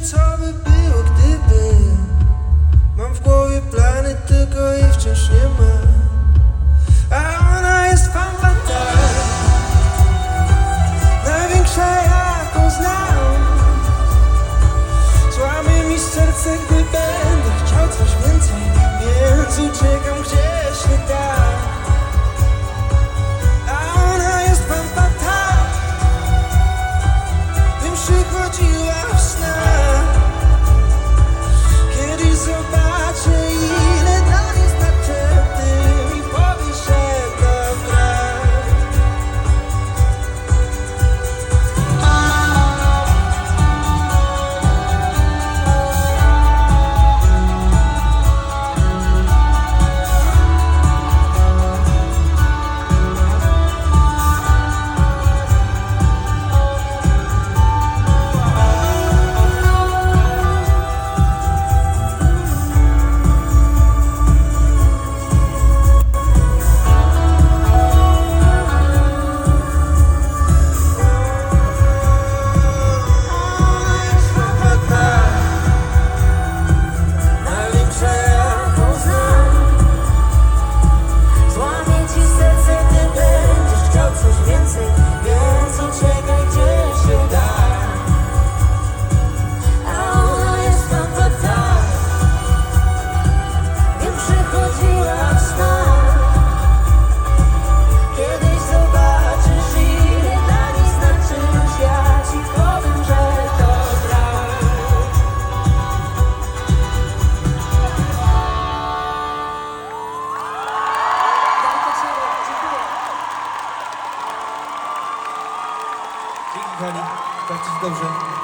co by było gdyby. Mam w głowie plany, tylko i wciąż nie ma. A ona jest fantastyczna Największa jaką znam. Złamie mi serce, gdy będę chciał coś więcej. Więc uczy kochani. Tak dobrze.